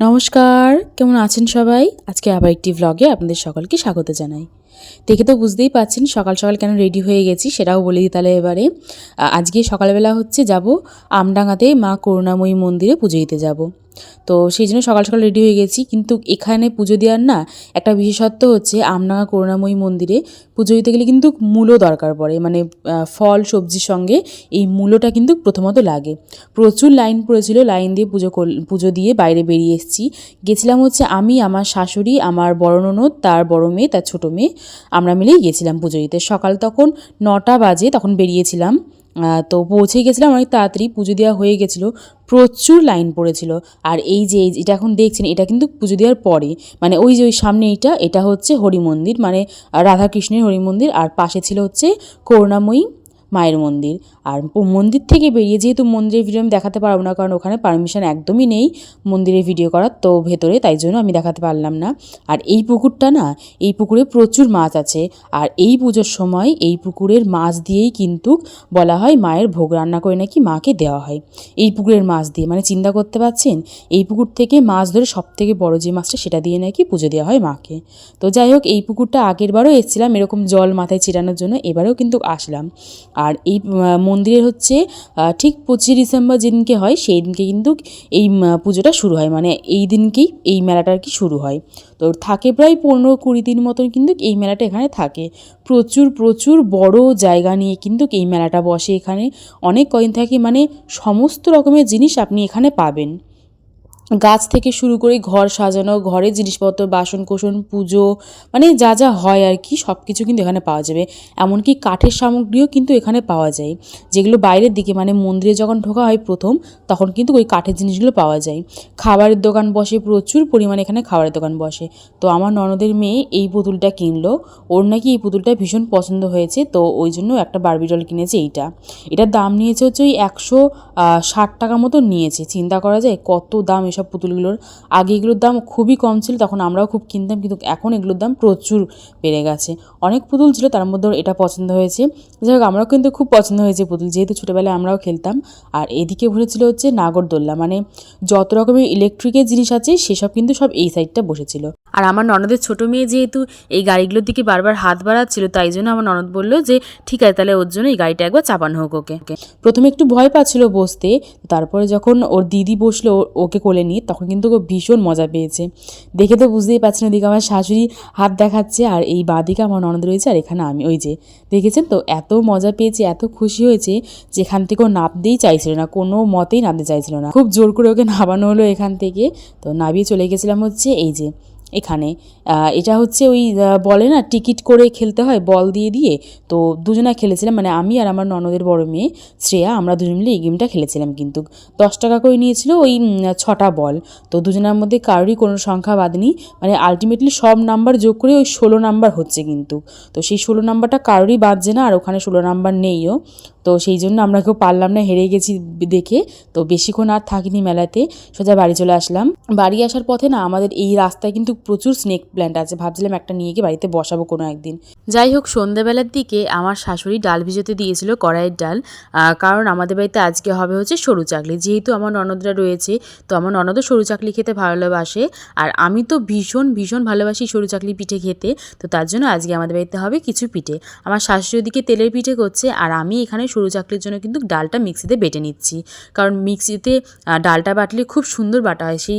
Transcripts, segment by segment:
নমস্কার, কেমন আছেন সবাই? আজকে আবার একটি ব্লগে আপনাদের সকলকে স্বাগত জানাই। দেখে তো বুঝতেই পাচ্ছেন সকাল সকাল কেন রেডি হয়ে গেছি সেটাও বলে দিই তাহলে এবারে। আজকে সকালবেলা হচ্ছে যাব আমডাঙ্গাতে মা করুণাময়ী মন্দিরে পুজো দিতে যাব। তো সেই জন্য সকাল সকাল রেডি হয়ে গেছি। কিন্তু এখানে পুজো দেওয়ার না একটা বিশেষত্ব হচ্ছে আমডাঙ্গা করুণাময়ী মন্দিরে পুজো দিতে গেলে কিন্তু মূলো দরকার পড়ে। মানে ফল, সবজির সঙ্গে এই মূলোটা কিন্তু প্রথমত লাগে। প্রচুর লাইন পড়েছিল, লাইন দিয়ে পুজো পুজো দিয়ে বাইরে বেরিয়ে এসেছি। গেছিলাম হচ্ছে আমি, আমার শাশুড়ি, আমার বড় ননদ, তার বড় মেয়ে, তার ছোটো মেয়ে, আমরা মিলেই গেছিলাম পুজো দিতে। সকাল তখন নটা বাজে, তখন বেরিয়েছিলাম। তো পৌঁছে গেছিলাম, অনেক তাড়াতাড়ি পুজো দেওয়া হয়ে গেছিল। প্রচুর লাইন পড়েছিল। আর এই যে এটা এখন দেখছেন, এটা কিন্তু পুজো দেওয়ার পরে। মানে ওই যে, ওই সামনে এটা এটা হচ্ছে হরি মন্দির। মানে রাধাকৃষ্ণের হরি মন্দির। আর পাশে ছিল হচ্ছে করুণাময়ী মায়ের মন্দির। আর মন্দির থেকে বেরিয়ে যেহেতু মন্দিরের ভিডিও আমি দেখাতে পারব না কারণ ওখানে পারমিশন একদমই নেই মন্দিরের ভিডিও করার তো ভেতরে তাই জন্য আমি দেখাতে পারলাম না। আর এই পুকুরটা না এই পুকুরে প্রচুর মাছ আছে আর এই পুজোর সময় এই পুকুরের মাছ দিয়েই কিন্তু বলা হয় মায়ের ভোগ রান্না করে নাকি মাকে দেওয়া হয়। এই পুকুরের মাছ দিয়ে মানে চিন্তা করতে পারছেন? এই পুকুর থেকে মাছ ধরে সব থেকে বড় যে মাছটা সেটা দিয়ে নাকি পুজো দেওয়া হয় মাকে। তো যাই হোক এই পুকুরটা আগের বারও এসেছিলাম এরকম জল মাথায় ছিটানোর জন্য এবারেও কিন্তু আসলাম। আর এই আহ, মন্দিরের হচ্ছে ঠিক পঁচিশে ডিসেম্বর যেদিনকে হয় সেই দিনকে কিন্তু এই পুজোটা শুরু হয়। মানে এই দিনকেই এই মেলাটা আর কি শুরু হয়। তো থাকে প্রায় পনেরো কুড়ি দিন মতন কিন্তু এই মেলাটা এখানে থাকে। প্রচুর প্রচুর বড় জায়গা নিয়ে কিন্তু এই মেলাটা বসে এখানে। অনেক কদিন থাকে মানে সমস্ত রকমের জিনিস আপনি এখানে পাবেন। গাছ থেকে শুরু করে ঘর সাজানো ঘরের জিনিসপত্র বাসন কোসন পুজো মানে যা যা হয় আর কি সব কিছু কিন্তু এখানে পাওয়া যাবে। এমনকি কাঠের সামগ্রীও কিন্তু এখানে পাওয়া যায়। যেগুলো বাইরের দিকে মানে মন্দিরে যখন ঢোকা হয় প্রথম, তখন কিন্তু ওই কাঠের জিনিসগুলো পাওয়া যায়। খাবারের দোকান বসে, প্রচুর পরিমাণে এখানে খাবারের দোকান বসে। তো আমার ননদের মেয়ে এই পুতুলটা কিনলো। ওর নাকি এই পুতুলটা ভীষণ পছন্দ হয়েছে, তো ওই জন্য একটা বারবি ডল কিনেছে এইটা। এটার দাম নিয়েছে হচ্ছে ওই একশো ষাট টাকা মতো নিয়েছে। চিন্তা করা যায় কত দাম এসব পুতুলগুলোর। আগে এগুলোর দাম খুবই কম ছিল, তখন আমরাও খুব কিনতাম, কিন্তু এখন এগুলোর দাম প্রচুর বেড়ে গেছে। অনেক পুতুল ছিল, তার মধ্যে এটা পছন্দ হয়েছে। যাই হোক, আমরাও কিন্তু খুব পছন্দ হয়েছে পুতুল, যেহেতু ছোটোবেলায় আমরাও খেলতাম। আর এদিকে ভরেছিল হচ্ছে নাগরদোল্লা মানে যত রকমের ইলেকট্রিকের জিনিস আছে, সেসব কিন্তু সব এই সাইডটা বসেছিল। আর আমার ননদের ছোটো মেয়ে যেহেতু এই গাড়িগুলোর দিকে বারবার হাত বাড়াচ্ছিল, তাই জন্য আমার ননদ বলল যে, ঠিক আছে, তাহলে ওর জন্য এই গাড়িটা একবার চাপানো হোক ওকে। প্রথমে একটু ভয় পাচ্ছিল বসতে, তারপরে যখন ওর দিদি বসল ওকে কোলে নিয়ে, তখন কিন্তু ও ভীষণ মজা পেয়েছে। দেখে তো বুঝতেই পারছি না ওদিকে আমার শাশুড়ি হাত দেখাচ্ছে, আর এই বাদিকে আমার ননদ রয়েছে, আর এখানে আমি ওই যে, দেখেছেন তো? এত মজা পেয়েছে, এত খুশি হয়েছে, যেখান থেকে ও নামতেই চাইছিল না, কোনো মতেই নামতে চাইছিল না। খুব জোর করে ওকে নামানো হলো এখান থেকে। তো নামিয়ে চলে গেছিলাম হচ্ছে এই যে এখানে। এটা হচ্ছে ওই বলে না, টিকিট করে খেলতে হয়, বল দিয়ে দিয়ে। তো দুজনা খেলেছিলাম মানে আমি আর আমার ননদের বড় মেয়ে, শ্রেয়া, আমরা দুজন মিলে এই গেমটা খেলেছিলাম কিন্তু। দশ টাকা করে নিয়েছিল ওই ছটা বল। তো দুজনের মধ্যে কারোরই কোনো সংখ্যা বাদনি মানে আলটিমেটলি সব নাম্বার যোগ করে ওই ষোলো নাম্বার হচ্ছে কিন্তু। তো সেই ষোলো নাম্বারটা কারোরই বাজছে না, আর ওখানে ষোলো নাম্বার নেইও তো সেই জন্য আমরা কেউ পারলাম না হেরে গেছি দেখে। তো বেশিক্ষণ আর থাকিনি মেলাতে, সোজা বাড়ি চলে আসলাম। বাড়ি আসার পথে না, আমাদের এই রাস্তায় কিন্তু প্রচুর স্নেক প্ল্যান্ট আছে। ভাবছিলাম একটা নিয়ে গিয়ে বাড়িতে বসাবো কোনো একদিন। যাই হোক, সন্ধ্যাবেলার দিকে আমার শাশুড়ি ডাল ভিজোতে দিয়েছিল কড়াইয়ের ডাল। কারণ আমাদের বাড়িতে আজকে হবে হচ্ছে সরু চাকলি। যেহেতু আমার ননদরা রয়েছে, তো আমার ননদও সরু চাকলি খেতে ভালোবাসে। আর আমি তো ভীষণ ভীষণ ভালোবাসি সরু চাকলি পিঠে খেতে। তো তার জন্য আজকে আমাদের বাড়িতে হবে কিছু পিঠে। আমার শাশুড়ি ওদিকে তেলের পিঠে করছে, আর আমি এখানে সরু চাকলির জন্য কিন্তু ডালটা মিক্সিতে বেটে নিচ্ছি। কারণ মিক্সিতে ডালটা বাটলে খুব সুন্দর বাটা হয়। সেই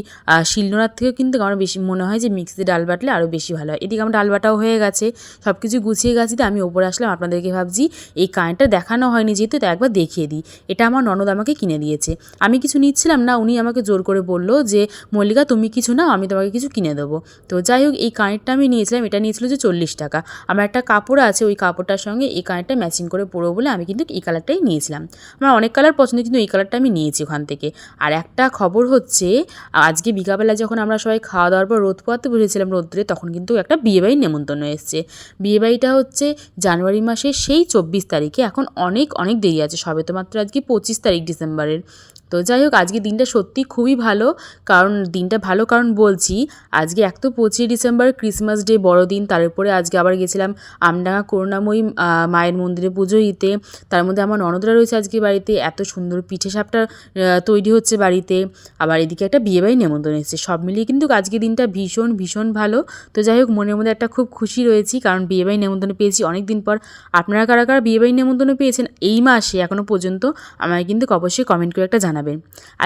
শিলনোড়ার থেকেও কিন্তু আমার বেশি মনে হয় যে মিক্সিতে ডাল বাটলে আরও বেশি ভালো হয়। এদিকে আমার ডাল বাটাও হয়ে গেছে সব কিছু গুছিয়ে গেছি, তো আমি ওপরে আসলাম, আপনাদেরকে ভাবছি এই কারেন্টটা দেখানো হয়নি যেহেতু তাই একবার দেখিয়ে দিই। এটা আমার ননদ আমাকে কিনে দিয়েছে। আমি কিছু নিচ্ছিলাম না, উনি আমাকে জোর করে বলল যে, মল্লিকা, তুমি কিছু নাও, আমি তোমাকে কিছু কিনে দেবো। তো যাই হোক, এই কানেরটা আমি নিয়েছিলাম, এটা নিয়েছিল যে চল্লিশ টাকা। আমার একটা কাপড় আছে, ওই কাপড়টার সঙ্গে এই কানেরটা ম্যাচিং করে পরবো বলে আমি কিন্তু এই কালারটাই নিয়েছিলাম। আমার অনেক কালার পছন্দ, কিন্তু এই কালারটা আমি নিয়েছি ওখান থেকে। আর একটা খবর হচ্ছে, আজকে বিকালবেলা যখন আমরা সবাই খাওয়া দাওয়ার পর রোদ বসেছিলাম রোদ্রে, তখন কিন্তু একটা বিয়েবাড়ি নেমন্তন্ন এসছে। বিয়েবাড়িটা হচ্ছে জানুয়ারি মাসের সেই চব্বিশ তারিখে। এখন অনেক অনেক দেরি আছে। সবে তো মাত্র আজকে পঁচিশ তারিখ ডিসেম্বরের। তো যাই হোক, আজকে দিনটা সত্যি খুবই ভালো। কারণ, দিনটা ভালো কারণ বলছি, আজকে এক তো পঁচিশে ডিসেম্বর, ক্রিসমাস ডে বড়দিন, তার উপরে আজকে আবার গেছিলাম আমডাঙ্গা করুণাময়ী মায়ের মন্দিরে পুজো দিতে। তার মধ্যে আমার ননদরা রয়েছে আজকে বাড়িতে, এত সুন্দর পিঠে সাপটা তৈরি হচ্ছে বাড়িতে। আবার এদিকে একটা বিয়েবাড়ি নেমন্তন্ন এসেছে, সব মিলিয়ে কিন্তু আজকে দিনটা ভীষণ ভীষণ ভালো। তো যাই হোক, মনের মধ্যে একটা খুব খুশি রয়েছি, কারণ বিয়েবাড়ি নেমন্তন্ন পেয়েছি অনেক দিন পর। আপনারা কারা কারা বিয়েবাড়ি নেমন্তন্ন পেয়েছেন এই মাসে এখনও পর্যন্ত, আমায় কিন্তু অবশ্যই কমেন্ট করে একটা জানাবেন।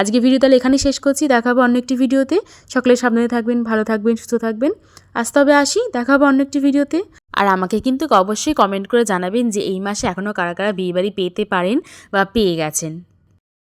আজকে ভিডিও তাহলে এখানে শেষ করছি। দেখাবো অন্য একটি ভিডিওতে। সকলে সাবধানে থাকবেন, ভালো থাকবেন, সুস্থ থাকবেন। আজ তবে আসি, দেখাবো অন্য একটি ভিডিওতে। আর আমাকে কিন্তু অবশ্যই কমেন্ট করে জানাবেন যে এই মাসে এখনও কারা কারা বিয়েবাড়ি পেতে পারেন বা পেয়ে গেছেন।